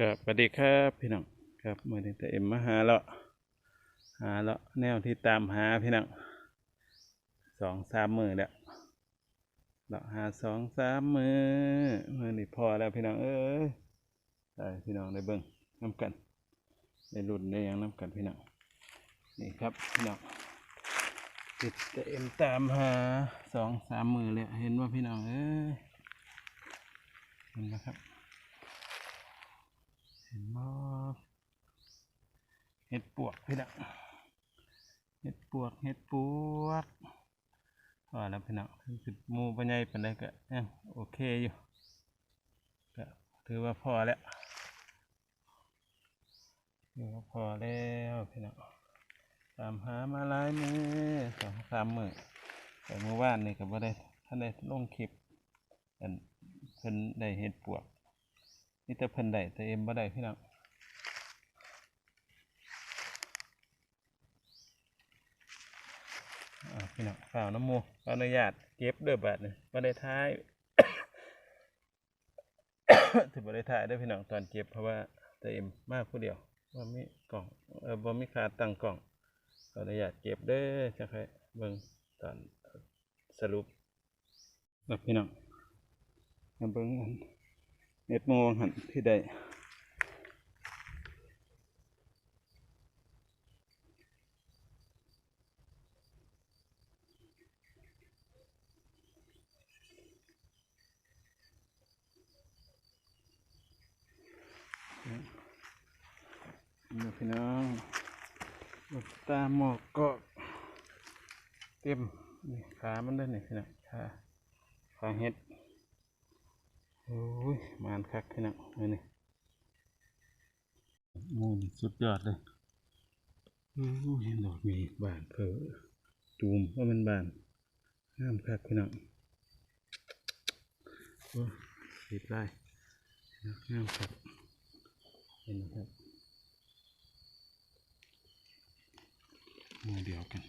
กับสวัสดีครับพี่น้องครับมือนี้แต่เอ็มมาหาเลาะหาเลาะแนวที่ตามหาพี่น้องสองสามมือแล้วเลาะหาสองสามมือมือนี้พอแล้วพี่น้องเอ้ยได้พี่น้องได้เบิ่งน้ำกันได้รุ่นได้ยังน้ำกันพี่น้องนี่ครับพี่น้องติดแต่เอ็มตามหาสองสามมือแล้วเห็นว่าพี่น้องเอ้ยเห็นไหมครับ ห็นบ่เห็ดปวกพี่น้องเห็ดปวกเห็ดปวกพอแล้วพี่น้องถึงสิบมูปัญญาปันไดก็ยังโอเคอยู่ก็ถือว่าพอแล้วถือว่าพอแล้วพี่น้องตามหามาหลายมือสองสามมือแต่เมื่อวานนี่ก็บ่ได้ท่านได้ลงคลิปอันเพิ่นได้เห็ดปวก นี่แต่เพิ่นได้แต่เอ็มบ่ได้พี่น้องอ่าพี่น้องฝ่าวน้ำมูขออนุญาตเก็บเด้อบาดนี่บ่ได้ท้ายถือบ่ได้ถ่ายได้พี่น้องตอนเก็บเพราะว่าแต่เอ็มมาผู้เดียวบ่มีกล่องเออบ่มีขาตั้งกล่องขออนุญาตเก็บเด้อจักให้เบิ่งตอนสรุปแล้วพี่น้องเบิ่งกัน เม็ดโมงหันที่ได้นี่พี่น้องลูกตาหมอกกอกเต็มนี่ขามันด้วยนี่พี่น้องขาขาเห็ด โอ้ยมานคักพี่น้องนี่นี่โอ้นี่สุดยอดเลยโอ้ยเห็นดอกมีบานเพอตูมว่ามันบานงามคักพี่น้องโอ้สีไล่งามคักเห็นไหมครับหมูเดียวกัน